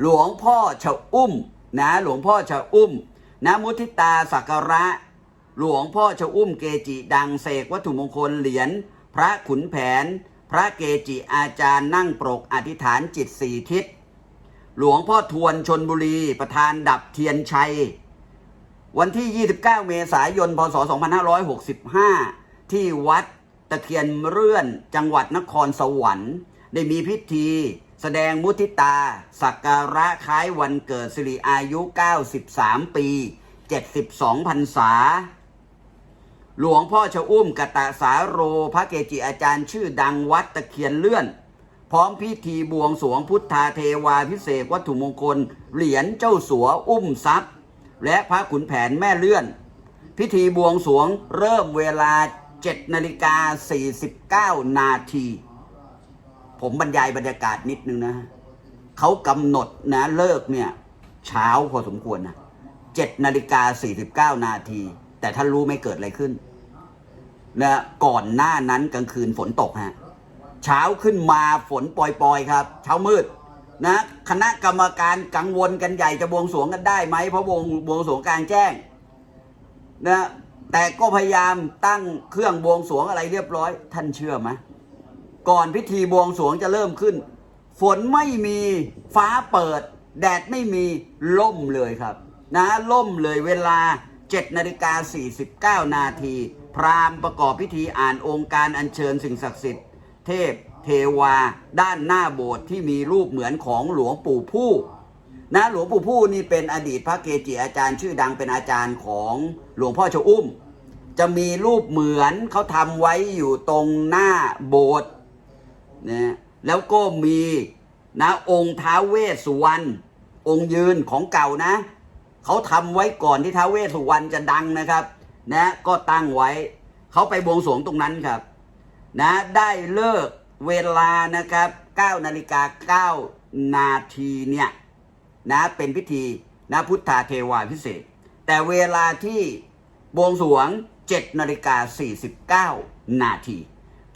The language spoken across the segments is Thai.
หลวงพ่อชะอุ้มนะหลวงพ่อชะอุ้มนะมุทิตาสักการะ หลวงพ่อชะอุ้มเกจิดังเสกวัตถุมงคลเหรียญพระขุนแผน พระเกจิอาจารย์นั่งปรกอธิษฐานจิตสี่ทิศ หลวงพ่อทวนชนบุรีประธานดับเทียนชัย วันที่ 29 เมษายน พศ 2565 ที่วัดตะเคียนเรื่อนจังหวัดนครสวรรค์ ได้มีพิธี แสดงมุทิตา สักการะคล้ายวันเกิดสิริอายุ 93 ปี 72พรรษา หลวงพ่อชะอุ้มกตะสาโร พระเกจิอาจารย์ชื่อดังวัดตะเคียนเลื่อน พร้อมพิธีบวงสวงพุทธาเทวาพิเศษวัตถุมงคล เหรียญเจ้าสัวอุ้มทรัพย์ และพระขุนแผนแม่เลื่อน พิธีบวงสวงเริ่มเวลา7นาฬิกา49 นาที ผมบรรยายบรรยากาศนิดนึงนะเขากำหนดนะเลิกเนี่ย เช้าพอสมควรนะ7นาฬิกา49นาที แต่ท่านรู้ไม่เกิดอะไรขึ้นนะก่อนหน้านั้นกลางคืนฝนตกฮะเช้าขึ้นมาฝนปล่อยๆครับ เช้ามืดนะคณะกรรมการกังวลกันใหญ่จะบวงสรวงกันได้ไหมเพราะวงบวงสรวงกลางแจ้งนะแต่ก็พยายามตั้งเครื่องบวงสรวงอะไรเรียบร้อย ท่านเชื่อไหม ก่อนพิธีบวงสรวงจะเริ่มขึ้น ฝนไม่มีฟ้าเปิด แดดไม่มีล่มเลยครับนะล่มเลยเวลา7นาฬิกา49 นาที พราหมณ์ประกอบพิธีอ่านองค์การอัญเชิญสิ่งศักดิ์สิทธิ์ เทพเทวา ด้านหน้าโบสถ์ที่มีรูปเหมือนของหลวงปู่ผู้นะหลวงปู่ผู้นี่เป็นอดีตพระเกจิอาจารย์ชื่อดังเป็นอาจารย์ของหลวงพ่อชอุ้ม จะมีรูปเหมือนเขาทำไว้อยู่ตรงหน้าโบสถ์ นะแล้วก็มีนะองค์ท้าเวสสุวรรณองค์ยืนของเก่านะเขาทำไว้ก่อนที่ท้าเวสสุวรรณจะดังนะครับนะก็ตั้งไว้เขาไปบวงสรวงตรงนั้นครับนะได้เลิกเวลานะครับ9นาฬิกา9นาทีเนี่ยนะเป็นพิธีนะพุทธาเทวาพิเศษ แต่เวลาที่บวงสรวง7นาฬิกา49นาที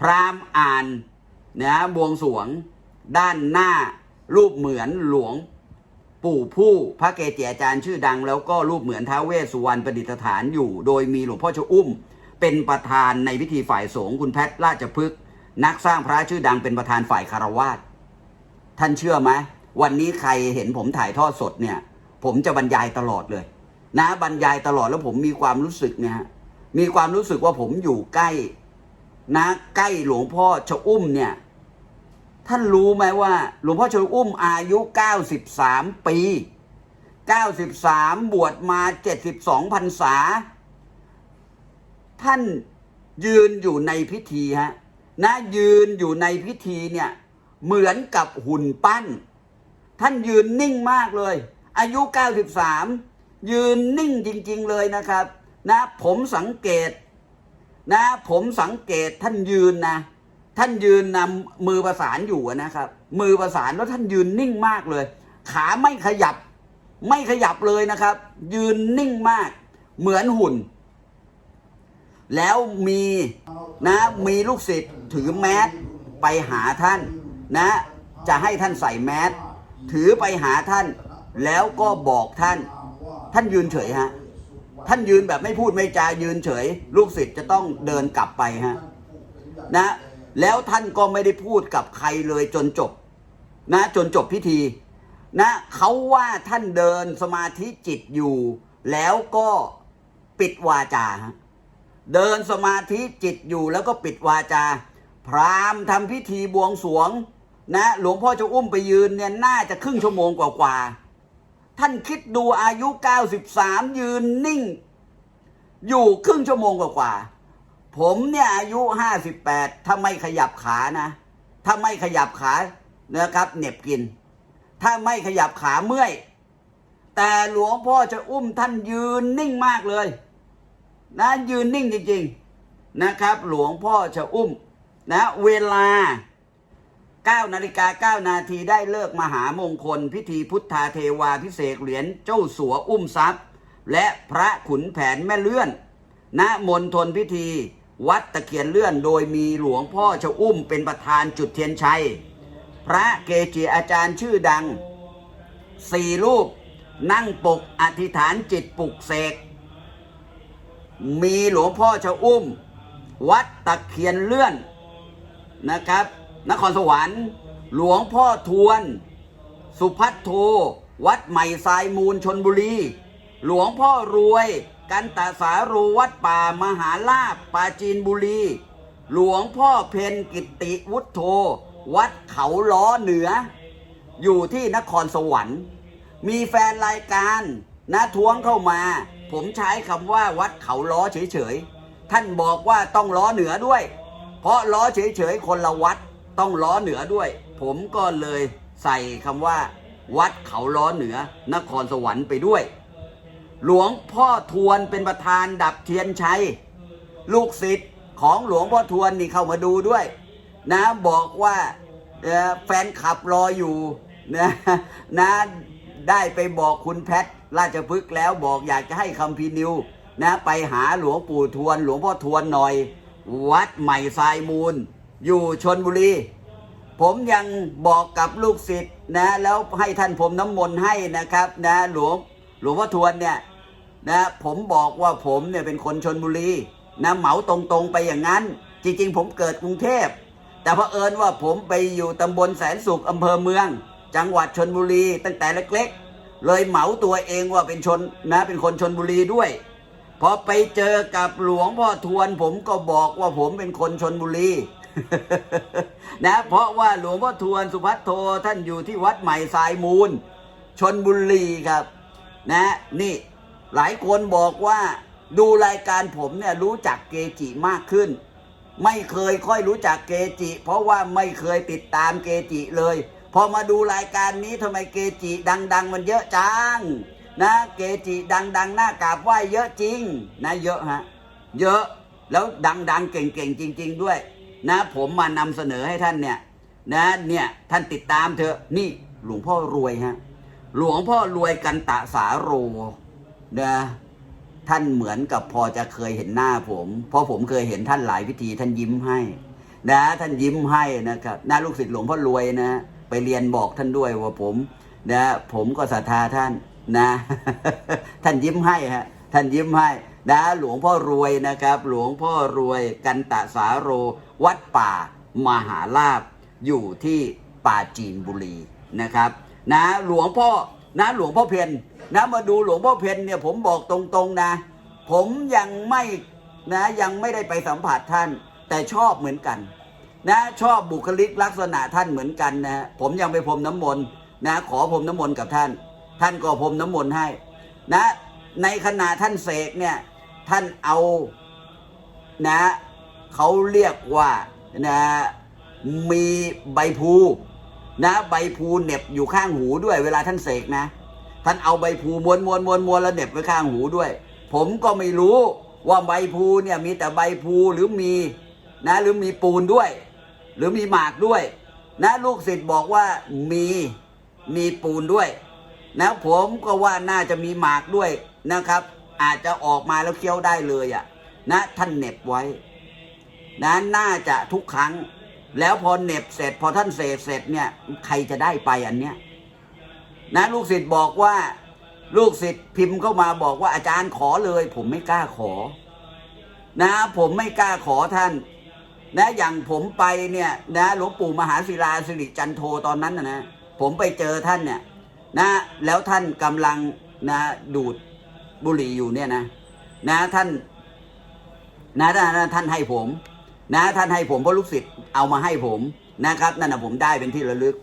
พรามอ่าน นะบวงสวงด้านหน้ารูปเหมือนหลวงปู่ผู้พระเกจิอาจารย์ชื่อดัง แล้วก็รูปเหมือนท้าวเวสสุวรรณประดิษฐานอยู่ โดยมีหลวงพ่อชะอุ้ม เป็นประธานในพิธีฝ่ายสงฆ์คุณแพทย์ราชพฤกษ์นักสร้างพระชื่อดังเป็นประธานฝ่ายคารวาสท่านเชื่อไหมวันนี้ใครเห็นผมถ่ายทอดสดเนี่ย ผมจะบรรยายตลอดเลย นะบรรยายตลอดแล้วผมมีความรู้สึกเนี่ยมีความรู้สึกว่าผมอยู่ใกล้ นะใกล้หลวงพ่อชะอุ้มเนี่ย ท่านรู้ไหมว่า หลวงพ่อชะอุ้มอายุ 93 ปี 93 บวชมา 72พรรษา ท่านยืนอยู่ในพิธีฮะนะยืนอยู่ในพิธีเนี่ยเหมือนกับหุ่นปั้น ท่านยืนนิ่งมากเลย อายุ 93 ยืนนิ่งจริง ๆ เลยนะครับ นะผมสังเกต นะผมสังเกตท่านยืนนะ ท่านยืนนำมือประสานอยู่นะครับ มือประสานแล้วท่านยืนนิ่งมากเลย ขาไม่ขยับ ไม่ขยับเลยนะครับ ยืนนิ่งมาก เหมือนหุ่น แล้วมีนะมีลูกศิษย์ถือแมสไปหาท่านนะ จะให้ท่านใส่แมสถือไปหาท่าน แล้วก็บอกท่าน ท่านยืนเฉยฮะท่านยืนแบบไม่พูดไม่จายืนเฉย ลูกศิษย์จะต้องเดินกลับไปฮะนะ แล้วท่านก็ไม่ได้พูดกับใครเลยจนจบ นะจนจบพิธี นะเขาว่าท่านเดินสมาธิจิตอยู่ แล้วก็ปิดวาจา เดินสมาธิจิตอยู่แล้วก็ปิดวาจา พรามทำพิธีบวงสรวง นะ หลวงพ่อจะอุ้มไปยืนเนี่ยน่าจะครึ่งชั่วโมงกว่าๆท่านคิดดูอายุ 93 ยืนนิ่ง อยู่ครึ่งชั่วโมงกว่าๆ ผมเนี่ยอายุ58ถ้าไม่ขยับขานะ ถ้าไม่ขยับขานะครับเหน็บกิน ถ้าไม่ขยับขาเมื่อย แต่หลวงพ่อจะอุ้มท่านยืนนิ่งมากเลย นะยืนนิ่งจริงๆนะครับ หลวงพ่อจะอุ้มนะเวลา9นาฬิกา9นาทีได้เลิกมหามงคล พิธีพุทธาเทวาพิเศษเหรียญเจ้าสัวอุ้มทรัพย์ และพระขุนแผนแม่เลื่อนณมณฑลพิธี วัดตะเคียนเลื่อนโดยมีหลวงพ่อชะอุ้มเป็นประธานจุดเทียนชัย พระเกจิอาจารย์ชื่อดังสี่รูปนั่งปกอธิษฐานจิตปลุกเสก มีหลวงพ่อชะอุ้ม วัดตะเคียนเลื่อนนะครับ นครสวรรค์ หลวงพ่อทวน สุพัทโท วัดใหม่ทรายมูลชนบุรี หลวงพ่อรวย กันตาสาโรวัดป่ามหาลาบปราจีนบุรี หลวงพ่อเพนกิตติวุฒโธวัดเขาล้อเหนือ อยู่ที่นครสวรรค์ มีแฟนรายการนะท้วงเข้ามา ผมใช้คำว่าวัดเขาล้อเฉยๆ ท่านบอกว่าต้องล้อเหนือด้วย เพราะล้อเฉยๆ คนละวัดต้องล้อเหนือด้วย ผมก็เลยใส่คำว่า วัดเขาล้อเหนือนครสวรรค์ไปด้วย หลวงพ่อทวนเป็นประธานดับเทียนชัย ลูกศิษย์ของหลวงพ่อทวนนี่เข้ามาดูด้วย นะบอกว่าแฟนขับรออยู่นะนะได้ไปบอกคุณแพทราชพฤกษ์แล้วบอกอยากจะให้คำพีร์นิวนะไปหาหลวงปู่ทวน หลวงพ่อทวนหน่อย วัดใหม่ทรายมูล อยู่ชนบุรี ผมยังบอกกับลูกศิษย์นะแล้วให้ท่านผมน้ำมนต์ให้นะครับนะหลวง หลวงพ่อทวนเนี่ยนะผมบอกว่าผมเนี่ยเป็นคนชนบุรีนะเหมาตรงๆไปอย่างนั้น จริง ๆ ผมเกิดกรุงเทพ แต่เผอิญว่าผมไปอยู่ตำบลแสนสุขอำเภอเมือง จังหวัดชนบุรีตั้งแต่เล็กๆ เลยเหมาตัวเองว่าเป็นชนนะเป็นคนชนบุรีด้วยพอไปเจอกับหลวงพ่อทวน ผมก็บอกว่าผมเป็นคนชนบุรีนะเพราะว่าหลวงพ่อทวนสุพัทโทท่านอยู่ที่วัดใหม่ทรายมูล ชนบุรีครับ นะนี่หลายคนบอกว่าดูรายการผมเนี่ยรู้จักเกจิมากขึ้น ไม่เคยค่อยรู้จักเกจิ เพราะว่าไม่เคยติดตามเกจิเลย พอมาดูรายการนี้ทำไมเกจิ ดัง ๆ มันเยอะจังนะเกจิดัง ๆ หน้ากราบไหว้เยอะจริงนะเยอะฮะเยอะแล้วดัง ๆ เก่ง ๆ จริง ๆ ด้วย นะ ผมมานำเสนอให้ท่านเนี่ยนะเนี่ยท่านติดตามเถอะนี่หลวงพ่อรวยฮะ หลวงพ่อรวยกันตะสาโรนะท่านเหมือนกับพอจะเคยเห็นหน้าผม เพราะผมเคยเห็นท่านหลายพิธี ท่านยิ้มให้ นะ ท่านยิ้มให้นะครับหน้าลูกศิษย์หลวงพ่อรวยนะ ไปเรียนบอกท่านด้วยว่าผม นะ ผมก็ศรัทธาท่านนะ ท่านยิ้มให้ฮะท่านยิ้มให้นะหลวงพ่อรวยนะครับ หลวงพ่อรวยกันตะสาโร วัดป่ามหาลาบอยู่ที่ป่าจีนบุรีนะครับ นะหลวงพ่อนะหลวงพ่อเพนนะมาดูหลวงพ่อเพนเนี่ยผมบอกตรงๆนะ ผมยังไม่นะยังไม่ได้ไปสัมผัสท่าน แต่ชอบเหมือนกัน นะชอบบุคลิกลักษณะท่านเหมือนกันนะผมยังไปพรมน้ำมนต์นะขอพรมน้ำมนต์กับท่าน ท่านก็พรมน้ำมนต์ให้นะในขณะท่านเสกเนี่ยท่านเอานะเขาเรียกว่านะมีใบพู นะใบพูเน็บอยู่ข้างหูด้วย เวลาท่านเสกนะ ท่านเอาใบพูม้วนม้วนม้วนม้วนแล้วเน็บไว้ข้างหูด้วย ผมก็ไม่รู้ว่าใบพูเนี่ยมีแต่ใบพูหรือมีนะหรือมีปูนด้วย หรือมีหมากด้วย นะลูกศิษย์บอกว่ามีมีปูนด้วย นะผมก็ว่าน่าจะมีหมากด้วยนะครับ อาจจะออกมาแล้วเคี้ยวได้เลยอะ่ะนะท่านเน็บไว้นะน่าจะทุกครั้ง แล้วพอเหน็บเสร็จ พอท่านเสร็จเสร็จเนี่ย ใครจะได้ไปอันเนี้ยนะลูกศิษย์บอกว่า ลูกศิษย์พิมพ์เข้ามาบอกว่าอาจารย์ขอเลย ผมไม่กล้าขอ นะ ผมไม่กล้าขอท่าน นะอย่างผมไปเนี่ยนะหลวงปู่มหาศิลาสิริจันโทตอนนั้นนะนะผมไปเจอท่านเนี่ยนะแล้วท่านกำลังนะดูดบุหรี่อยู่เนี่ยนะ นะท่านนะท่านท่านให้ผม นะท่านให้ผมเพราะลูกศิษย์เอามาให้ผมนะครับนั่นนะผมได้เป็นที่ระลึก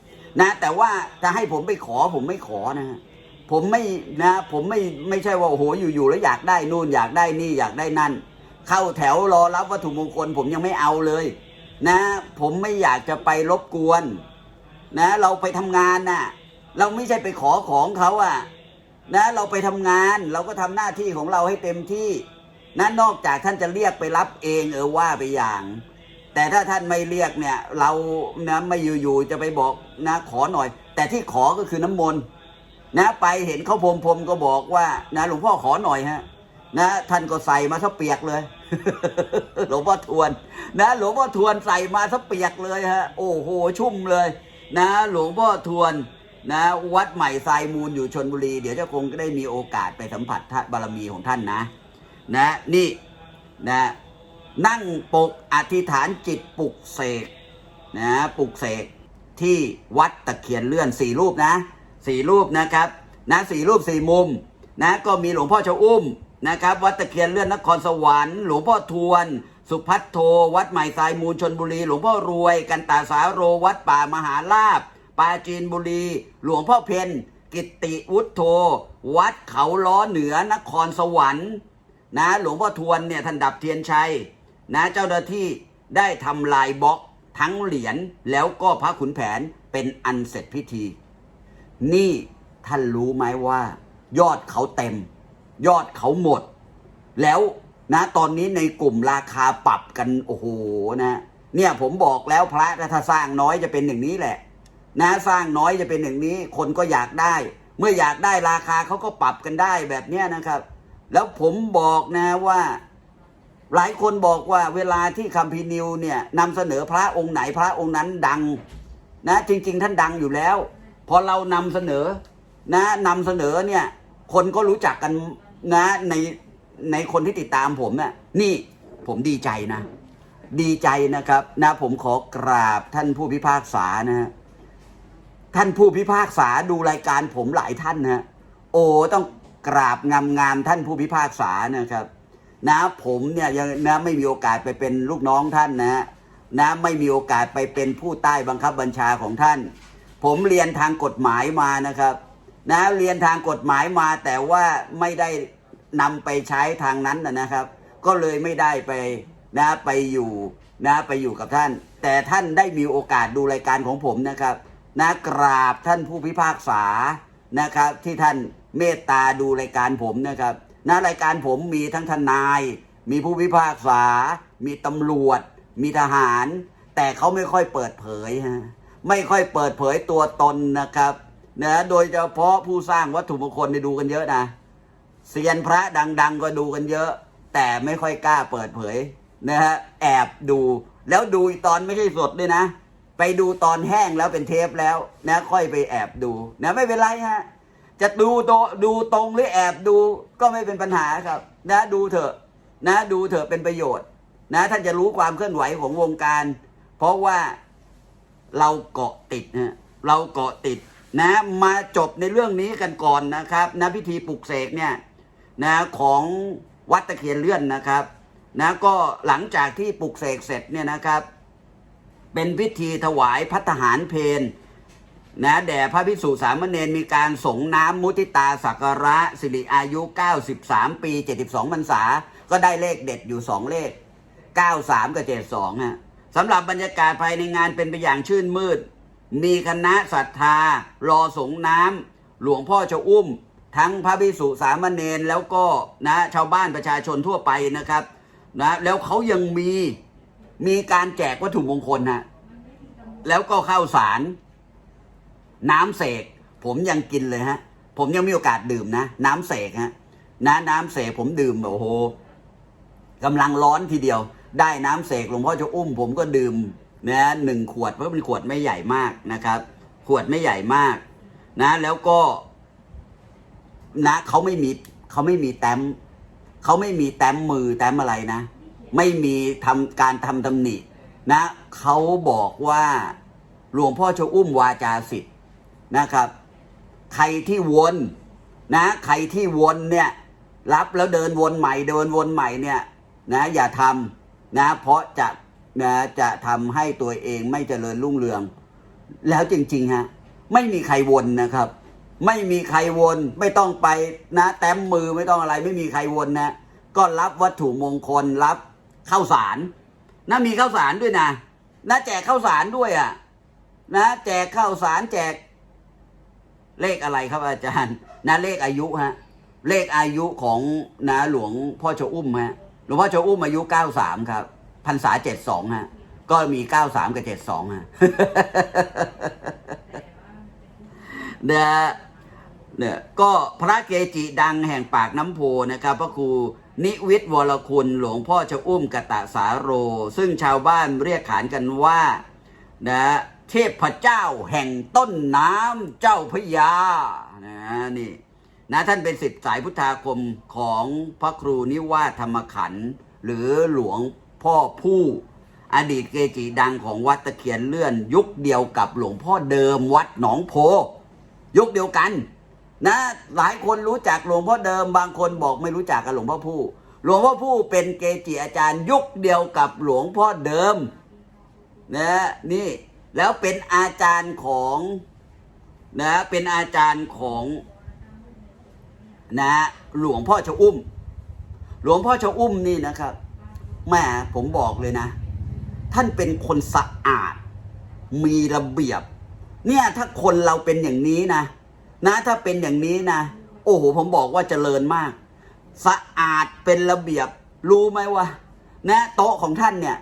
นะแต่ว่าจะให้ผมไปขอผมไม่ขอนะฮะผมไม่นะผมไม่ไม่ใช่ว่าโอ้โหอยู่ๆแล้วอยากได้นู่นอยากได้นี่อยากได้นั่น เข้าแถวรอรับวัตถุมงคลผมยังไม่เอาเลย นะ ผมไม่อยากจะไปรบกวน นะ เราไปทำงานน่ะ เราไม่ใช่ไปขอของเขาอะ นะ เราไปทำงาน เราก็ทำหน้าที่ของเราให้เต็มที่ นะนนอกจากท่านจะเรียกไปรับเองเออว่าไปอย่าง แต่ถ้าท่านไม่เรียกเนี่ย เรานะไม่อยู่ๆจะไปบอกนะขอหน่อย แต่ที่ขอก็คือน้ำมนต์นะไปเห็นเขาพรมพรมก็บอกว่า นะหลวงพ่อขอหน่อยฮะนะท่านก็ใส่มาซะเปียกเลย หลวงพ่อทวน นะหลวงพ่อทวนใส่มาซะเปียกเลยฮะ โอ้โหชุ่มเลย นะ หลวงพ่อทวนนะวัดใหม่ทรายมูลอยู่ชนบุรี เดี๋ยวจะคงได้มีโอกาสไปสัมผัสบารมีของท่านนะ นะนี่นะนั่งปกอธิษฐานจิตปลุกเสกนะปลุกเสกที่วัดตะเคียนเลื่อนสี่รูปนะสี่รูปนะครับนะสี่รูปสี่มุมนะก็มีหลวงพ่อเจ้าอุ้มนะครับวัดตะเคียนเลื่อนนครสวรรค์หลวงพ่อทวน สุพัทโท วัดใหม่ทรายมูลชนบุรี หลวงพ่อรวย กันตาสาโรวัดป่ามหาลาบปาจีนบุรี หลวงพ่อเพนกิตติวุฒโธวัดเขาล้อเหนือนครสวรรค์ นะหลวงพ่อทวนเนี่ยท่านดับเทียนชัยนะเจ้าหน้าที่ได้ทำลายบล็อกทั้งเหรียญแล้วก็พระขุนแผนเป็นอันเสร็จพิธี นี่ท่านรู้ไหมว่า ยอดเขาเต็ม ยอดเขาหมด แล้วนะตอนนี้ในกลุ่มราคาปรับกันโอ้โหนะ เนี่ยผมบอกแล้วพระถ้าสร้างน้อยจะเป็นอย่างนี้แหละ นะสร้างน้อยจะเป็นอย่างนี้ คนก็อยากได้ เมื่ออยากได้ราคาเขาก็ปรับกันได้แบบเนี้ยนะครับ แล้วผมบอกนะว่า หลายคนบอกว่าเวลาที่คัมภีร์นิวเนี่ยนำเสนอพระองค์ไหนพระองค์นั้นดัง นะ จริง ๆ ท่านดังอยู่แล้ว พอเรานำเสนอ นะนำเสนอเนี่ย คนก็รู้จักกันนะ ในในคนที่ติดตามผมเนี่ยนี่ผมดีใจนะ ดีใจนะครับ นะ ผมขอกราบท่านผู้พิพากษานะฮะท่านผู้พิพากษาดูรายการผมหลายท่านนะฮะโอ้ต้อง กราบงามๆท่านผู้พิพากษานะครับนะผมเนี่ยยังนะไม่มีโอกาสไปเป็นลูกน้องท่านนะนะไม่มีโอกาสไปเป็นผู้ใต้บังคับบัญชาของท่าน ผมเรียนทางกฎหมายมานะครับนะเรียนทางกฎหมายมาแต่ว่าไม่ได้นำไปใช้ทางนั้นนะครับ ก็เลยไม่ได้ไปนะไปอยู่นะไปอยู่กับท่าน แต่ท่านได้มีโอกาสดูรายการของผมนะครับนะกราบท่านผู้พิพากษานะครับที่ท่าน เมตตาดูรายการผมนะครับนะรายการผมมีทั้งทนาย มีผู้พิพากษา มีตำรวจ มีทหาร แต่เขาไม่ค่อยเปิดเผยฮะไม่ค่อยเปิดเผยตัวตนนะครับนะโดยเฉพาะผู้สร้างวัตถุมงคลในยดูกันเยอะนะเซียนพระดัง ๆ ก็ดูกันเยอะ แต่ไม่ค่อยกล้าเปิดเผยนะฮะแอบดูแล้วดูตอนไม่ใช่สดด้วยนะ ไปดูตอนแห้งแล้วเป็นเทปแล้วนะค่อยไปแอบดูนะไม่เป็นไรฮะ จะดูโตดูตรงหรือแอบดูก็ไม่เป็นปัญหาครับ นะดูเถอะ นะดูเถอะเป็นประโยชน์ นะ ท่านจะรู้ความเคลื่อนไหวของวงการ เพราะว่าเราเกาะติดนะเราเกาะติดนะมาจบในเรื่องนี้กันก่อนนะครับนะพิธีปลุกเสกเนี่ยนะของวัดตะเคียนเลื่อนนะครับนะก็หลังจากที่ปลุกเสกเสร็จเนี่ยนะครับ เป็นพิธีถวายพัฒหารเพน นะแด่พระพิสุสามเณรมีการสงน้ำมุทิตาสักการะ สิริอายุ 93 ปี 72พรรษา ก็ได้เลขเด็ดอยู่ 2 เลข 93 กับ 72ฮะสำหรับบรรยากาศภายในงานเป็นไปอย่างชื่นมืด มีคณะศรัทธา รอสงน้ำหลวงพ่อเจ้าอุ้ม ทั้งพระพิสุสามเณรแล้วก็นะชาวบ้านประชาชนทั่วไปนะครับนะแล้วเขายังมีมีการแจกวัตถุมงคลนะแล้วก็ข้าวสาร น้ำเสกผมยังกินเลยฮะ ผมยังมีโอกาสดื่มนะ น้ำเสกฮะนะน้ำเสกผมดื่มแบบโอ้โหกำลังร้อนทีเดียว ได้น้ำเสกหลวงพ่อจะอุ้ม ผมก็ดื่มนะหนึ่งขวดเพราะเป็นขวดไม่ใหญ่มากนะครับ ขวดไม่ใหญ่มาก นะ แล้วก็ นะเขาไม่มีเขาไม่มีแต้มเขาไม่มีแต้มมือแต้มอะไรนะ ไม่มีทำการทำตำหนินะเขาบอกว่าหลวงพ่อเจ้อุ้มวาจาสิทธิ นะครับ ใครที่วนนะใครที่วนเนี่ยรับแล้วเดินวนใหม่เดินวนใหม่เนี่ยนะอย่าทำนะเพราะจะนะจะทำให้ตัวเองไม่เจริญรุ่งเรือง แล้วจริงๆฮะไม่มีใครวนนะครับ ไม่มีใครวนไม่ต้องไปนะแต้มมือไม่ต้องอะไรไม่มีใครวนนะก็รับวัตถุมงคลรับข้าวสารนะมีข้าวสารด้วยนะนะแจกข้าวสารด้วยอะนะแจกข้าวสารแจก เลขอะไรครับอาจารย์นะเลขอายุฮะเลขอายุของนะหลวงพ่อเจ้าอุ้มฮะหลวงพ่อเจ้าอุ้มอายุเก้าสามครับพรรษาเจ็ดสองฮะ ก็มีเก้าสามกับเจ็ดสองฮะเนี่ยเนี่ยก็พระเกจิดังแห่งปากน้ำโพนะครับ พระครูนิวิทย์วรคุณหลวงพ่อเจ้าอุ้มกตะสาโร ซึ่งชาวบ้านเรียกขานกันว่านะ เทพเจ้าแห่งต้นน้ำเจ้าพยานะนี่นะท่านเป็นสิทธิสายพุทธาคมของพระครูนิวาธรรมขันธ์หรือหลวงพ่อผู้ อดีตเกจิดังของวัดตะเคียนเลื่อน ยุคเดียวกับหลวงพ่อเดิมวัดหนองโพ ยุคเดียวกัน นะหลายคนรู้จักหลวงพ่อเดิมบางคนบอกไม่รู้จักกับหลวงพ่อผู้ หลวงพ่อผู้เป็นเกจิอาจารย์ ยุคเดียวกับหลวงพ่อเดิมนะนี่ แล้วเป็นอาจารย์ของนะเป็นอาจารย์ของนะหลวงพ่อชะอุ้ม หลวงพ่อชะอุ้มนี่นะครับแม่ผมบอกเลยนะ ท่านเป็นคนสะอาด มีระเบียบ เนี่ยถ้าคนเราเป็นอย่างนี้นะ นะถ้าเป็นอย่างนี้นะ โอ้โหผมบอกว่าเจริญมาก สะอาดเป็นระเบียบ รู้ไหมว่านะโต๊ะของท่านเนี่ย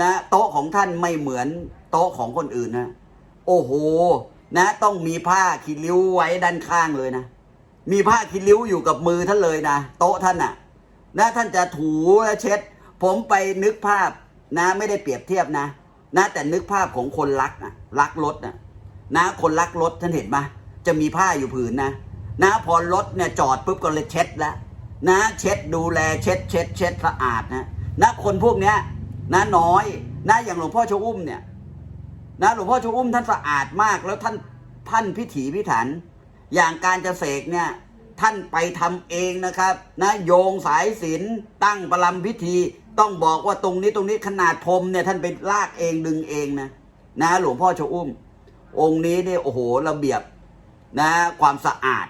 นะโต๊ะของท่านไม่เหมือน โต๊ะของคนอื่นนะ โอ้โห นะ ต้องมีผ้าคีริ้วไว้ด้านข้างเลยนะ มีผ้าคีริ้วอยู่กับมือท่านเลยนะ โต๊ะท่านน่ะ นะท่านจะถูและเช็ด ผมไปนึกภาพนะ ไม่ได้เปรียบเทียบนะ นะแต่นึกภาพของคนรักนะรักรถนะนะคนรักรถท่านเห็นไหมจะมีผ้าอยู่ผืนนะ นะพอรถเนี่ยจอดปุ๊บก็เลยเช็ดแล้วนะเช็ดดูแลเช็ดเช็ดเช็ดสะอาดนะนะคนพวกเนี้ยนะน้อยนะอย่างหลวงพ่อชอุ้มเนี่ย นะหลวงพ่อชอุ้มท่านสะอาดมาก แล้วท่านท่านพิถีพิถัน อย่างการจะเสกเนี่ยท่านไปทำเองนะครับนะโยงสายสิญจนตั้งประลำพิธี ต้องบอกว่าตรงนี้ตรงนี้ขนาดพรมเนี่ยท่านไปลากเองดึงเองนะนะหลวงพ่อชอุ้ม องค์นี้เนี่ยโอ้โหระเบียบนะความสะอาด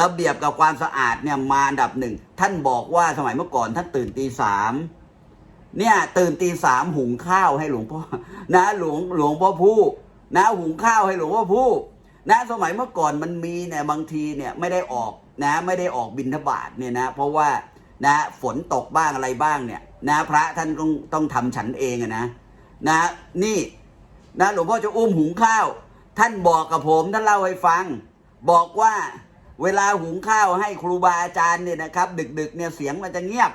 ระเบียบกับความสะอาดเนี่ยมาอันดับหนึ่งท่านบอกว่าสมัยเมื่อก่อนท่านตื่นตีสาม เนี่ย ตื่นตีสามหุงข้าวให้หลวงพ่อนะหลวงหลวงพ่อผู้นะหุงข้าวให้หลวงพ่อผู้นะสมัยเมื่อก่อนมันมีเนี่ยบางทีเนี่ยไม่ได้ออกนะ ไม่ได้ออกบิณฑบาตเนี่ยนะ เพราะว่านะฝนตกบ้างอะไรบ้างเนี่ย นะ พระท่านต้องต้องทำฉันเองนะนะ นี่นะหลวงพ่อจะอุ้มหุงข้าว ท่านบอกกับผมท่านเล่าให้ฟัง บอกว่าเวลาหุงข้าวให้ครูบาอาจารย์เนี่ยนะครับ ดึกๆเนี่ยเสียงมันจะเงียบ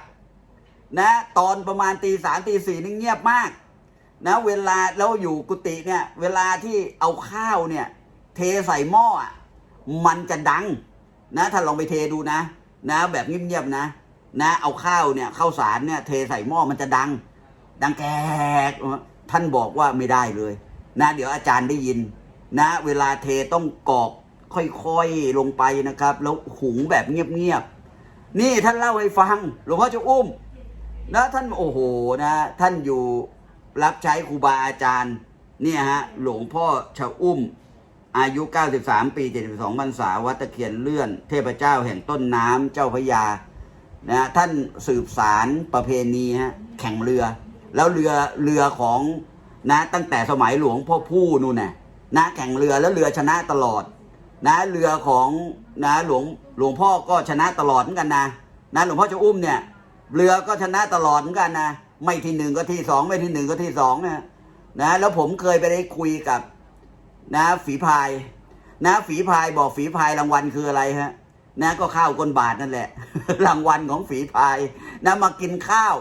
นะตอนประมาณตีสามตีสี่นี่เงียบมาก นะเวลาเราอยู่กุฏิเนี่ยเวลาที่เอาข้าวเนี่ยเทใส่หม้ออะมันจะดัง นะถ้าลองไปเทดูนะ นะแบบเงียบๆนะ นะ เอาข้าวเนี่ยข้าวสารเนี่ยเทใส่หม้อมันจะดัง ดังแกกท่านบอกว่าไม่ได้เลย นะ เดี๋ยวอาจารย์ได้ยิน นะ เวลาเทต้องกอกค่อยๆลงไปนะครับ แล้วหุงแบบเงียบๆนี่ท่านเล่าให้ฟังหลวงพ่อจะอุ้ม นะท่านโอ้โหนะ ท่านอยู่รับใช้ครูบาอาจารย์เนี่ยฮะหลวงพ่อชะอุ้ม อายุ 93 ปี 72พรรษาวัดตะเคียนเลื่อน เทพเจ้าแห่งต้นน้ำเจ้าพระยานะท่านสืบสารประเพณีฮะแข่งเรือ แล้วเรือเรือของนะตั้งแต่สมัยหลวงพ่อผู้นู่นน่ะนะแข่งเรือแล้วเรือชนะตลอด นะเรือของนะหลวงหลวงพ่อก็ชนะตลอดเหมือนกันนะนะหลวงพ่อจะอุ้มเนี่ย เรือก็ชนะตลอดเหมือนกันนะไม่ที่หนึ่งก็ที่สองไม่ที่หนึ่งก็ที่สองนะนะ แล้วผมเคยไปได้คุยกับ นะ ฝีพาย นะฝีพายบอกฝีพายรางวัลคืออะไรฮะ นะ ก็ข้าวก้นบาทนั่นแหละ รางวัลของฝีพาย นะมากินข้าว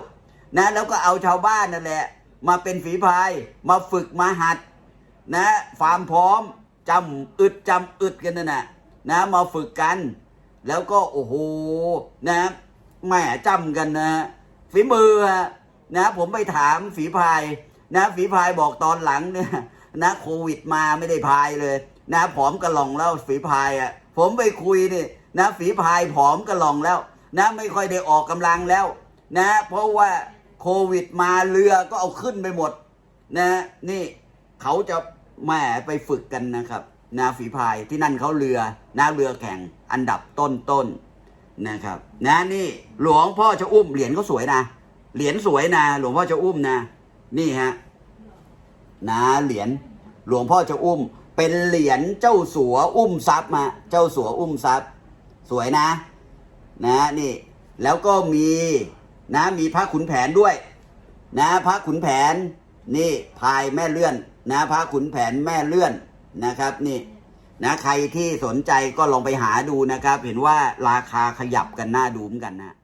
นะ แล้วก็เอาชาวบ้านนั่นแหละ มาเป็นฝีพายมาฝึกมาหัด นะความพร้อมจำอึดจำอึดกันนั่นน่ะนะมาฝึกกัน แล้วก็โอ้โหนะ แหม่จำกันนะฝีมือฮะนะผมไปถามฝีพายนะฝีพายบอกตอนหลังเนี่ยนะโควิดมาไม่ได้พายเลยนะผอมกระหล่องแล้วฝีพายอะ ผมไปคุยนี่นะฝีพายผอมกระหล่องแล้ว นะไม่ค่อยได้ออกกำลังแล้ว นะ เพราะว่าโควิดมาเรือก็เอาขึ้นไปหมด นะ นี่เขาจะแหม่ไปฝึกกันนะครับ นาฝีพายที่นั่นเขาเรือนาเรือแข่งอันดับต้นต้น นะครับ นะนี่หลวงพ่อจะอุ้มเหรียญเขาสวยนะเหรียญสวยนะหลวงพ่อจะอุ้มนะ นี่ฮะนะเหรียญหลวงพ่อจะอุ้ม เป็นเหรียญเจ้าสัวอุ้มทรัพย์มา เจ้าสัวอุ้มทรัพย์ สวยนะ นะนี่ แล้วก็มีนะมีพระขุนแผนด้วย นะพระขุนแผน นี่พายแม่เลื่อน นะพระขุนแผนแม่เลื่อนนะครับ นี่ นะใครที่สนใจก็ลองไปหาดูนะครับ เห็นว่าราคาขยับกันหน้าดูเหมือนกันนะ